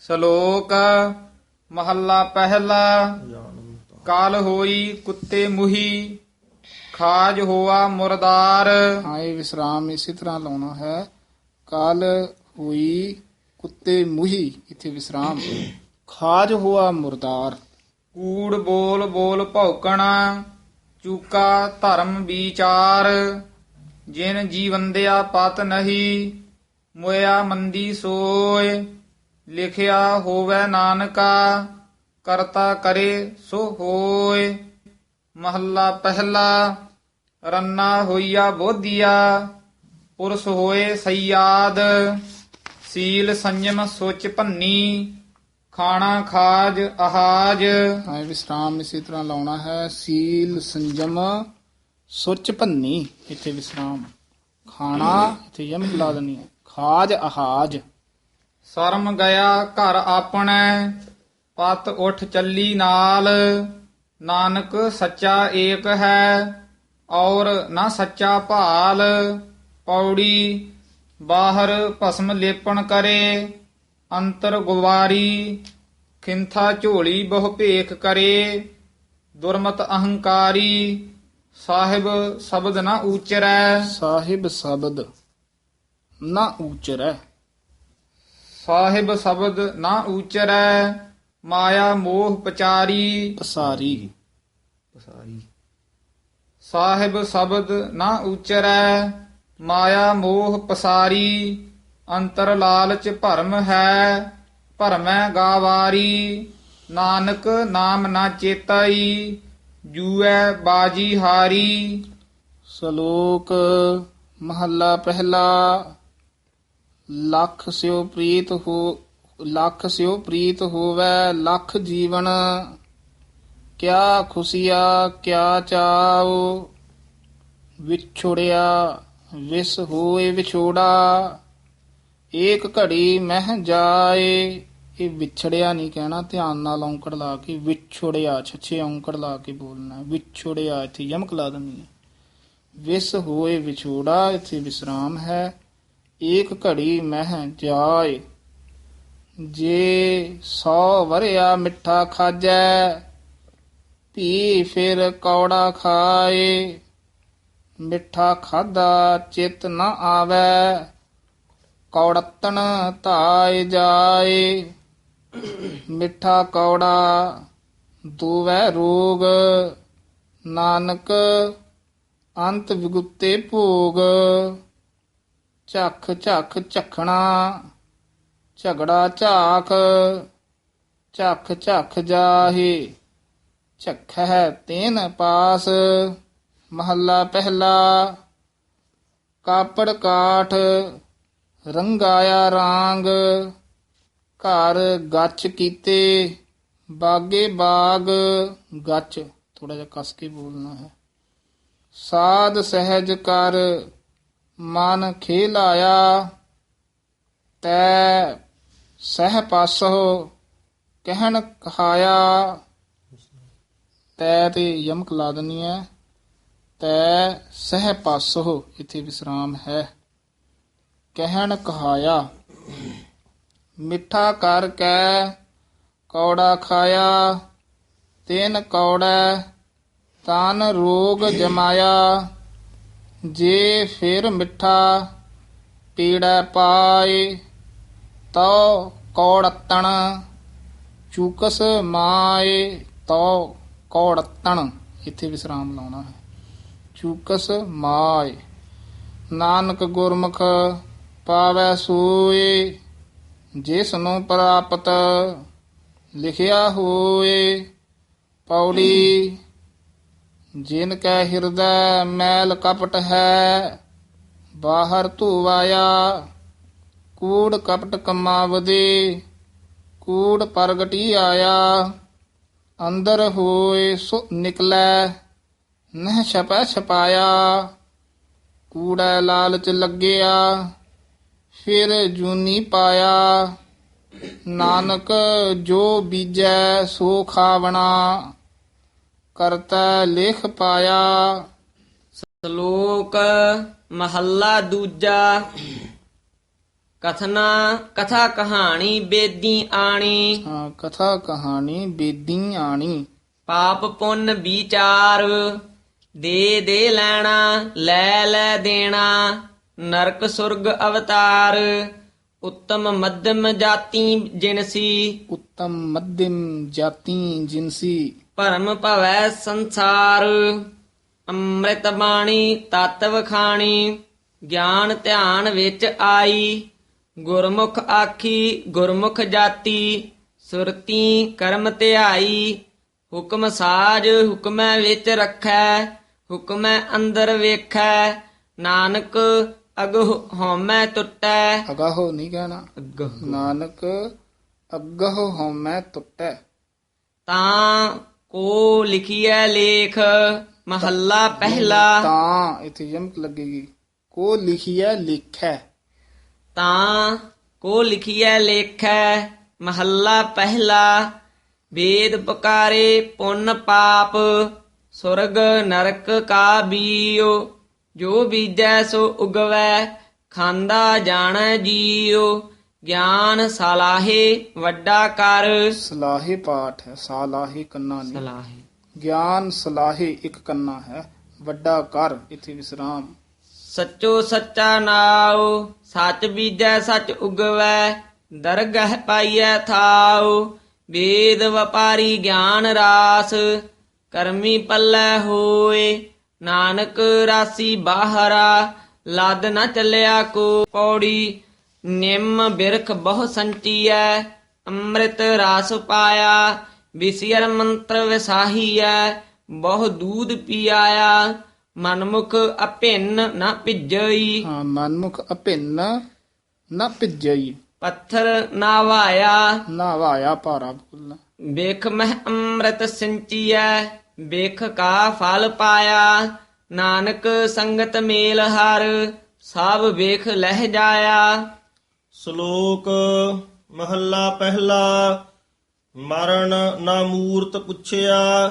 ਸ਼ਲੋਕ ਮਹੱਲਾ ਪਹਿਲਾ। ਕਾਲ ਹੋਈ ਕੁੱਤੇ ਮੁਹੀ ਖਾਜ ਹੋਆ ਮੁਰਦਾਰ। ਹਾਂ ਇਹ ਵਿਸਰਾਮ ਇਸੇ ਤਰ੍ਹਾਂ ਲਾਉਣਾ ਹੈ। ਕਾਲ ਹੋਈ ਕੁੱਤੇ ਮੁਹੀ ਇੱਥੇ ਵਿਸਰਾਮ। ਖਾਜ ਹੋਆ ਮੁਰਦਾਰ। ਕੂੜ ਬੋਲ ਬੋਲ ਭੌਕਣਾ ਚੂਕਾ ਧਰਮ ਵਿਚਾਰ। ਜਿਨ ਜੀਵੰਦਿਆ ਪਤ ਨਹੀਂ ਮੋਇਆ ਮੰਦੀ ਸੋਏ। ਲਿਖਿਆ ਹੋਵੇ ਨਾਨਕਾ, ਕਰਤਾ ਕਰੇ ਸੋ ਹੋਏ। ਮਹੱਲਾ ਪਹਿਲਾ, ਰੰਨਾ ਹੋਈਆ ਬੋਧੀਆ, ਪੁਰਸ ਹੋਏ ਸਯਾਦ ਸੀਲ ਸੰਜਮ ਸੁਚ ਭੰਨੀ, ਖਾਣਾ ਖਾਜ ਆਹਾਜ ਹਾਂ ਵਿਸਰਾਮ ਇਸੇ ਤਰ੍ਹਾਂ ਲਾਉਣਾ ਹੈ। ਸੀਲ ਸੰਜਮ ਸੁਚ ਭੰਨੀ, ਇੱਥੇ ਵਿਸਰਾਮ ਖਾਣਾ, ਇੱਥੇ ਯਮ ਲਾ ਦੇਣੀ ਹੈ। ਖਾਜ ਆਹਾਜ ਸ਼ਰਮ ਗਿਆ ਘਰ ਆਪਣੇ, ਪਤ ਉਠ ਚੱਲੀ ਨਾਲ। ਨਾਨਕ ਸੱਚਾ ਏਕ ਹੈ, ਔਰ ਨਾ ਸੱਚਾ ਭਾਲ। ਪੌੜੀ ਬਾਹਰ ਭਸਮ ਲੇਪਣ ਕਰੇ, ਅੰਤਰ ਗੁਵਾਰੀ ਖਿੰਥਾ ਝੋਲੀ ਬਹੁ ਭੇਖ ਕਰੇ। ਦੁਰਮਤ ਅਹੰਕਾਰੀ, ਸਾਹਿਬ ਸ਼ਬਦ ਨਾ ਉਚਰੈ ਸਾਹਿਬ ਸ਼ਬਦ ਨਾ ਉਚਰੈ ਸਾਹਿਬ ਸ਼ਬਦ ਨਾ ਉਚਰੈ ਮਾਇਆ ਮੋਹ ਪਚਾਰੀ। ਪਸਾਰੀ। ਸਾਹਿਬ ਸ਼ਬਦ ਨਾ ਉਚਰੈ ਮਾਇਆ ਮੋਹ ਪਸਾਰੀ। ਅੰਤਰ ਲਾਲਚ ਭਰਮ ਹੈ ਭਰਮੈ ਗਾਵਾਰੀ। ਨਾਨਕ ਨਾਮ ਨਾ ਚੇਤਾਈ ਜੂਐ ਬਾਜੀ ਹਾਰੀ। ਸ਼ਲੋਕ ਮਹੱਲਾ ਪਹਿਲਾ। ਲੱਖ ਸਿਓ ਪ੍ਰੀਤ ਹੋ, ਲੱਖ ਸਿਓ ਪ੍ਰੀਤ ਹੋਵੇ, ਲੱਖ ਜੀਵਨ ਕਿਆ ਖੁਸ਼ੀਆ, ਕਿਆ ਚਾਉ। ਵਿਛੋੜਿਆ, ਵਿਸ ਹੋਏ ਵਿਛੋੜਾ, ਏਕ ਘੜੀ ਮਹਿ ਜਾਏ। ਇਹ ਵਿਛੜਿਆ ਨਹੀਂ ਕਹਿਣਾ, ਧਿਆਨ ਨਾਲ ਔਂਕੜ ਲਾ ਕੇ, ਵਿਛੋੜਿਆ, ਛੱਛੇ ਔਂਕੜ ਲਾ ਕੇ ਬੋਲਣਾ ਹੈ। ਵਿਛੋੜਿਆ, ਇੱਥੇ ਯਮਕ ਲਾ ਦੇਣੀ ਵਿਸ ਹੋਏ ਵਿਛੋੜਾ, ਇੱਥੇ ਵਿਸਰਾਮ ਹੈ। ਏਕ ਘੜੀ ਮਹਿ ਜਾਏ। ਜੇ ਸੌ ਵਰਿਆ ਮਿੱਠਾ ਖਾਜੈ ਪੀ ਫਿਰ ਕੌੜਾ ਖਾਏ। ਮਿੱਠਾ ਖਾਦਾ ਚਿਤ ਨ ਆਵੈ ਕੌੜਤਨ ਧਾਇ ਜਾਏ। ਮਿੱਠਾ ਕੌੜਾ ਦੂਵੈ ਰੋਗ, ਨਾਨਕ ਅੰਤ ਵਿਗੁੱਤੇ ਭੋਗ। ਝੱਖ ਝੱਖ ਝਖਣਾ ਝਗੜਾ ਝਾਖ ਝੱਖ ਝੱਖ ਜਾਹੇ ਝਖੈ ਤੇਨ ਪਾਸ, ਮਹੱਲਾ ਪਹਿਲਾ, ਕਾਪੜ ਕਾਠ, ਰੰਗਾਇਆ ਰਾਂਗ, ਘਰ ਗੱਚ ਕੀਤੇ, ਬਾਗੇ ਬਾਗ, ਗੱਚ ਥੋੜਾ ਜਿਹਾ ਕਸ ਕੇ ਬੋਲਣਾ ਹੈ। ਸਾਧ ਸਹਿਜ ਕਰ ਮਨ ਖੇਲਾਇਆ ਤੈ ਸਹਿ ਪਾਸੋ ਕਹਿਣ ਕਹਾਇਆ। ਤੈ ਤੇ ਯਮਕ ਲਾ ਦਨੀ ਹੈ ਤੈ ਸਹਿ ਪਾਸੋ ਇਥੇ ਵਿਸਰਾਮ ਹੈ। ਕਹਿਣ ਕਹਾਇਆ, ਮਿੱਠਾ ਕਰ ਕੈ, ਕੌੜਾ ਖਾਇਆ। ਤੈਨ ਕੌੜਾ, ਤਨ ਰੋਗ ਜਮਾਇਆ। ਜੇ ਫਿਰ ਮਿੱਠਾ ਪੀੜਾ ਪਾਏ, ਤਉ ਕੌੜਤਣ। ਚੂਕਸ ਮਾਏ, ਤਉ ਕੌੜਤਣ। ਇੱਥੇ ਵਿਸਰਾਮ ਲਾਉਣਾ ਹੈ। ਚੂਕਸ ਮਾਏ, ਨਾਨਕ ਗੁਰਮੁਖ ਪਾਵੈ ਸੋਏ ਜਿਸ ਨੂੰ ਪ੍ਰਾਪਤ ਲਿਖਿਆ ਹੋਏ, ਪੌੜੀ ਜਿਨ ਕੈ ਹਿਰਦੈ ਮੈਲ ਕਪਟ ਹੈ, ਬਾਹਰ ਧੋਵਾਇਆ ਕੂੜ ਕਪਟ ਕਮਾਵਦੇ, ਕੂੜ ਪ੍ਰਗਟੀ ਆਇਆ, ਅੰਦਰ ਹੋਏ ਸੋ ਨਿਕਲੈ, ਨਹਿ ਛਪੈ ਛਪਾਇਆ, ਕੂੜਾ ਲਾਲਚ ਲੱਗਿਆ, ਫਿਰ ਜੂਨੀ ਪਾਇਆ, ਨਾਨਕ ਜੋ ਬੀਜੈ ਸੋ ਖਾਵਣਾ। ਕਰਤਾ ਲਿਖ ਪਾਇਆ। ਸ਼ਲੋਕ ਮਹੱਲਾ ਦੂਜਾ। ਕਥਨਾ ਕਥਾ ਕਹਾਣੀ ਬੇਦੀ ਆਣੀ। ਹਾਂ ਕਥਾ ਕਹਾਣੀ ਬੇਦੀ ਆਣੀ। ਪਾਪ ਪੁੰਨ ਵਿਚਾਰ ਦੇ ਦੇ ਲੈਣਾ ਲੈ ਲੈ ਦੇਣਾ। ਨਰਕ ਸੁਰਗ ਅਵਤਾਰ ਉੱਤਮ ਮੱਧਮ ਜਾਤੀ ਜਿਨਸੀ। ਉੱਤਮ ਮੱਧਮ ਜਾਤੀ ਜਿਨਸੀ। ਭਰਮ ਭਵੈ ਸੰਸਾਰ। ਅੰਮ੍ਰਿਤ ਬਾਣੀ ਤਤ ਵਖਾਣੀ ਗਿਆਨ ਧਿਆਨ ਵਿੱਚ ਆਈ। ਗੁਰਮੁਖ ਆਖੀ ਗੁਰਮੁਖ ਜਾਤੀ ਸੁਰਤੀ ਕਰਮ ਧਿਆਈ। ਹੁਕਮ ਸਾਜ ਹੁਕਮੈ ਵਿੱਚ ਰੱਖੈ ਹੁਕਮੈ ਅੰਦਰ ਵੇਖੈ। ਨਾਨਕ ਅਗੁ ਹਉਮੈ ਟੁੱਟੈ ਅਗਾਹੋ ਨਹੀਂ ਕਹਿਣਾ। ਅਗਹੁ। ਨਾਨਕ ਅੱਗਹੁ ਹਉਮੈ ਟੁੱਟੈ ਤਾਂ ਕੋ ਲਿਖੀਐ ਲੇਖ ਮਹੱਲਾ ਪਹਿਲਾ। ਤਾਂ ਇਥੇ ਯਮਕ ਲੱਗੇਗੀ। ਕੋ ਲਿਖਿਆ ਲਿਖੈ। ਤਾਂ ਕੋ ਲਿਖੀਐ ਲੇਖੈ ਮਹੱਲਾ ਪਹਿਲਾ। ਵੇਦ ਪਕਾਰੇ ਪੁੰਨ ਪਾਪ ਸੁਰਗ ਨਰਕ ਕਾ ਬੀਓ। ਜੋ ਬੀਜੈ ਸੋ ਉਗਵੈ ਖਾਂਦਾ ਜਾਣੈ ਜੀਓ। ਗਿਆਨ ਸਲਾਹੇ ਵੱਡਾ ਕਰ। ਸਲਾਹੇ ਪਾਠ ਹੈ ਸਾਲਾਹੇ ਕੰਨਾ ਨਹੀਂ ਸਲਾਹੇ। ਗਿਆਨ ਸਲਾਹੇ ਇੱਕ ਕੰਨਾ ਹੈ ਵੱਡਾ ਕਰ ਇਥੇ ਵਿਸਰਾਮ। ਸੱਚੋ ਸੱਚਾ ਨਾਉ ਸੱਚ ਬੀਜੈ ਸੱਚ ਉਗਵੈ ਦਰਗਹ ਪਾਈਐ ਥਾਉ। ਵੇਦ ਵਪਾਰੀ ਗਿਆਨ ਰਾਸ ਕਰਮੀ ਪੱਲੇ ਹੋਏ। ਨਾਨਕ ਰਾਸੀ ਬਾਹਰਾ ਲੱਦ ਨਾ ਚੱਲਿਆ ਕੋ ਪੌੜੀ। ਨਿੰਮ ਬਿਰਖ ਬਹੁ ਸੰਚੀਐ ਅੰਮ੍ਰਿਤ ਰਾਸ ਪਾਇਆ ਵਿਸਿਰ ਮੰਤਰ ਵਿਸਾਹੀਐ ਬਹੁ ਦੂਧ ਪੀਆਇਆ ਮਨਮੁਖ ਅਭਿੰਨ ਨਾ ਭਿਜਈ। ਹਾਂ ਮਨਮੁਖ ਅਭਿੰਨ ਨਾ ਭਿਜਈ। ਪੱਥਰ ਨਾ ਵਾਇਆ ਨਾ ਵਾਇਆ ਭਾਰਾ ਬੋਲਣਾ ਵੇਖ ਮਹਿ ਅੰਮ੍ਰਿਤ ਸਿੰਚੀਐ ਵੇਖ ਕਾ ਫਲ ਪਾਇਆ। ਨਾਨਕ ਸੰਗਤ ਮੇਲ ਹਰ ਸਭ ਵੇਖ ਲਹਿ ਜਾਇਆ। ਸ਼ਲੋਕ ਮਹੱਲਾ ਪਹਿਲਾ ਮਰਨ ਨਾ ਮੂਰਤ ਪੁੱਛਿਆ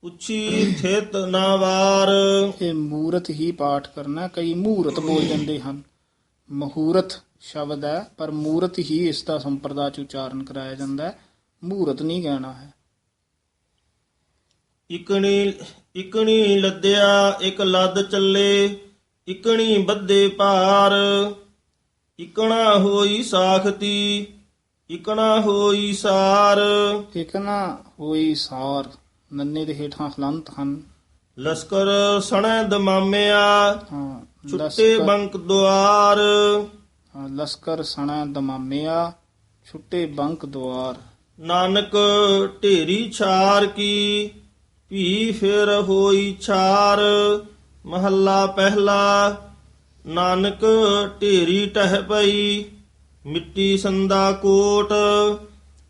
ਪੁੱਛੀ ਥਿਤ ਨਾ ਵਾਰ। ਇਹ ਮੂਰਤ ਹੀ ਪਾਠ ਕਰਨਾ ਕਈ ਮੂਰਤ ਬੋਲ ਜਾਂਦੇ ਹਨ। ਮਹੂਰਤ ਸ਼ਬਦ ਹੈ ਪਰ ਮੂਰਤ ਹੀ ਇਸ ਦਾ ਸੰਪਰਦਾ ਚ ਉਚਾਰਨ ਕਰਾਇਆ ਜਾਂਦਾ ਹੈ। ਮੂਰਤ ਨਹੀਂ ਕਹਿਣਾ ਹੈ। ਇਕਣੀ ਇਕਣੀ ਲੱਦਿਆ ਇੱਕ ਲੱਦ ਚੱਲੇ ਇਕਣੀ ਬੱਦੇ ਭਾਰ। ਇਕਣਾ ਹੋਈ ਸਾਖਤੀ ਇਕਣਾ ਹੋਈ ਸਾਰ। ਇੱਕ ਨਾ ਹੋਈ ਸਾਰ ਨੰਨੇ ਦੇ ਹੇਠਾਂ ਹਲੰਤ ਹਨ। ਲਸਕਰ ਸਣੈ ਦਮਾਮਿਆ ਹਾਂ ਛੁੱਟੇ ਬੰਕ ਦੁਆਰ। ਹਾਂ, ਲਸਕਰ ਸਣਾ ਦਮਾਮਿਆ ਛੁੱਟੇ ਬੰਕ ਦੁਆਰ। ਨਾਨਕ ਢੇਰੀ ਛਾਰ ਕੀ ਭੀ ਫਿਰ ਹੋਈ ਛਾਰ। ਮਹੱਲਾ ਪਹਿਲਾ ਨਾਨਕ ਢੇਰੀ ਟਹਿ ਪਈ ਮਿੱਟੀ ਸੰਦਾ ਕੋਟ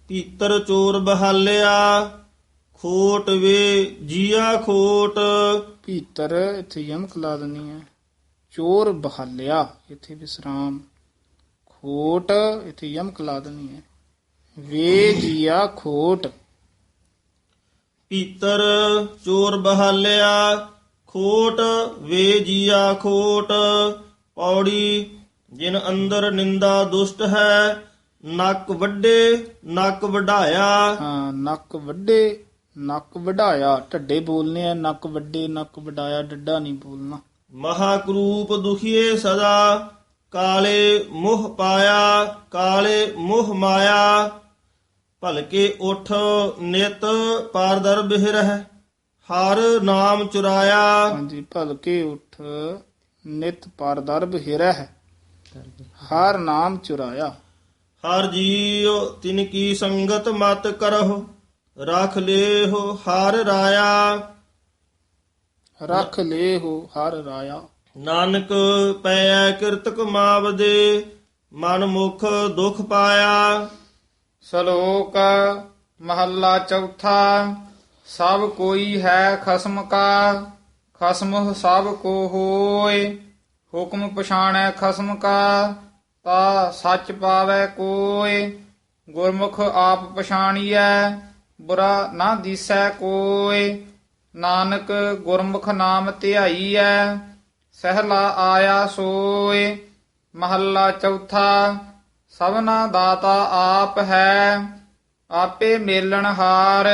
ਪੀਤਰ ਚੋਰ ਬਹਾਲਿਆ ਖੋਟ ਵੇ ਜੀਆ ਖੋਟ। ਭੀਤਰ ਇੱਥੇ ਯਮਕ ਲਾ ਦੇਣੀ ਹੈ ਚੋਰ ਬਹਾਲਿਆ ਇੱਥੇ ਵਿਸਰਾਮ। ਖੋਟ ਇੱਥੇ ਯਮਕ ਲਾ ਦੇਣੀ ਹੈ ਵੇ ਜੀਆ ਖੋਟ। ਪੀਤਰ ਚੋਰ ਬਹਾਲਿਆ ਖੋਟ ਵੇ ਜੀਆ ਖੋਟ। ਪੌੜੀ ਜਿਨ ਅੰਦਰ ਨਿੰਦਾ ਦੁਸ਼ਟ ਹੈ ਨੱਕ ਵੱਡੇ ਨੱਕ ਵਢਾਇਆ। ਹਾਂ ਨੱਕ ਵੱਡੇ ਨੱਕ ਵਢਾਇਆ। ਢੱਡੇ ਬੋਲਨੇ ਆ ਨੱਕ ਵੱਡੇ ਨੱਕ ਵਡਾਇਆ ਡੱਡਾ ਨਹੀਂ ਬੋਲਣਾ। ਮਹਾਕਰੂਪ ਦੁਖੀਏ ਸਦਾ ਕਾਲੇ ਮੋਹ ਪਾਇਆ ਕਾਲੇ ਮੋਹ ਮਾਇਆ। ਭਲਕੇ ਉਠ ਨਿਤ ਪਾਰਦਰ ਬਿਹਰਹਿ ਹਰ ਨਾਮ ਚੁਰਾਇਆ। ਹਾਂਜੀ ਭਲਕੇ ਉਠ ਨਿਤ ਪਰਦਰਬ ਹਿਰਹਿ ਹਰ ਨਾਮ ਚੁਰਾਇਆ। ਹਰ ਜੀਉ ਤਿਨ ਕੀ ਸੰਗਤ ਮਤ ਕਰਹੁ ਰਖ ਲੇਹੁ ਹਰ ਰਾਇਆ। ਰੱਖ ਲੇ ਹੋ ਹਰ ਰਾਇਆ। ਨਾਨਕ ਪੈ ਕਿਰਤ ਕਮਾਵਦੇ ਮਨ ਮੁਖ ਦੁਖ ਪਾਇਆ। ਸ਼ਲੋਕ ਮਹੱਲਾ ਚੌਥਾ ਸਭ ਕੋਈ ਹੈ ਖਸਮ ਕਾ। ਖਸਮ ਸਭ ਕੋ ਹੋਏ, ਹੁਕਮ ਪਛਾਣੈ ਖਸਮ ਕਾ, ਤਾ ਸੱਚ ਪਾਵੈ ਕੋਏ। ਗੁਰਮੁਖ ਆਪ ਪਛਾਣੀਐ, ਬੁਰਾ ਨਾ ਦੀਸੈ ਕੋਏ। ਨਾਨਕ ਗੁਰਮੁਖ ਨਾਮ ਧਿਆਈਐ, ਸਹਿਲਾ ਆਇਆ ਸੋਏ। ਮਹੱਲਾ ਚੌਥਾ, ਸਭਨਾ ਦਾਤਾ ਆਪ ਹੈ, ਆਪੇ ਮੇਲਣ ਹਾਰ।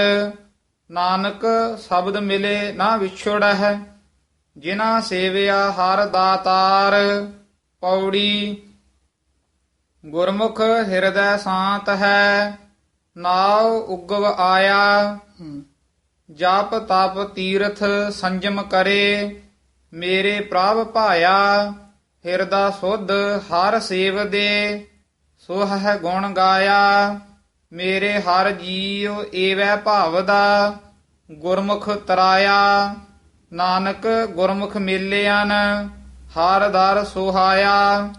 ਨਾਨਕ ਸ਼ਬਦ ਮਿਲੇ ਨਾ ਵਿਛੜੈ ਜਿਨ੍ਹਾਂ ਸੇਵਿਆ ਹਰ ਦਾਤਾਰ। ਪੌੜੀ ਗੁਰਮੁਖ ਹਿਰਦੈ ਸ਼ਾਂਤ ਹੈ ਨਾਉ ਉਗਵ ਆਇਆ। ਹਮ, ਜਪ ਤਪ ਤੀਰਥ ਸੰਜਮ ਕਰੇ ਮੇਰੇ ਪ੍ਰਭ ਭਾਇਆ ਹਿਰਦਾ ਸੁਧ ਹਰ ਸੇਵ ਦੇ। ਸੋ ਗੁਣ ਗਾਇਆ ਮੇਰੇ ਹਰ ਜੀਉ ਏਵੈ ਭਾਵਦਾ ਗੁਰਮੁਖ ਤਰਾਇਆ। ਨਾਨਕ ਗੁਰਮੁਖ ਮੇਲਿਆਨ ਹਰ ਦਰ ਸੁਹਾਇਆ।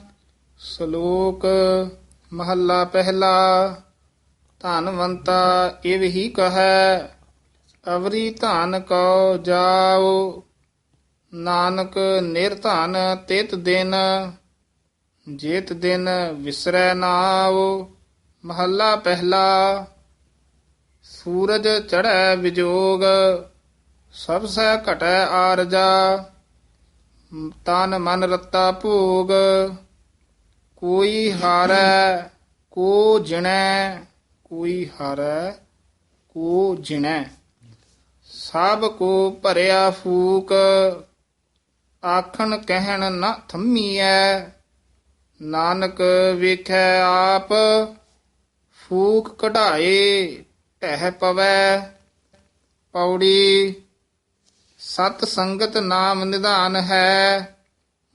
ਸ਼ਲੋਕ, ਮਹੱਲਾ ਪਹਿਲਾ, ਧਨਵੰਤਾ ਇਹ ਕਹੈ, ਅਵਰੀ ਧਨ ਕਉ ਜਾਓ ਨਾਨਕ ਨਿਰਧਨ ਤਿਤ ਦਿਨ, ਜੇਤ ਦਿਨ ਵਿਸਰੈ ਨਾਉ। ਮਹੱਲਾ ਪਹਿਲਾ, ਸੂਰਜ ਚੜ੍ਹੈ ਵਿਜੋਗ। ਸਭ ਸੈ ਘਟੈ ਆਰਜਾ, ਤਨ ਮਨ ਰਤਾ ਭੋਗ, ਕੋਈ ਹਾਰੈ, ਕੋ ਜਿਣੈ, ਕੋਈ ਹਾਰੈ, ਕੋ ਜਿਣੈ। ਸਭ ਕੋ ਭਰਿਆ ਫੂਕ, ਆਖਣ ਕਹਿਣ ਨਾ ਥੰਮੀਐ, ਨਾਨਕ ਵੇਖੈ ਆਪ, ਫੂਕ ਕਢਾਏ, ਟਹਿ ਪਵੈ, ਪੌੜੀ ਸਤ ਸੰਗਤ ਨਾਮ ਨਿਧਾਨ ਹੈ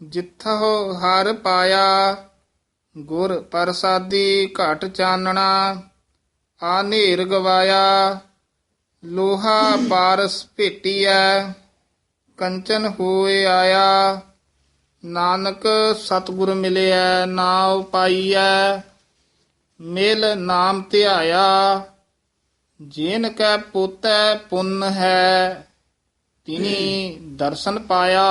ਜਿੱਥੋ ਹਰ ਪਾਇਆ, ਗੁਰ ਪ੍ਰਸਾਦੀ ਘਟ ਚਾਨਣਾ, ਆ ਗਵਾਇਆ, ਲੋਹਾ ਪਾਰਸ ਭੇਟੀਐ, ਕੰਚਨ ਹੋਏ ਆਇਆ, ਨਾਨਕ ਸਤਿਗੁਰ ਮਿਲਿਆ ਨਾਉ ਪਾਈਐ, ਮਿਲ ਨਾਮ ਧਿਆਇਆ, ਜਿਨ ਕੈ ਪੋਤੈ ਪੁੰਨ ਹੈ। ਤਿਨੀ ਦਰਸ਼ਨ ਪਾਇਆ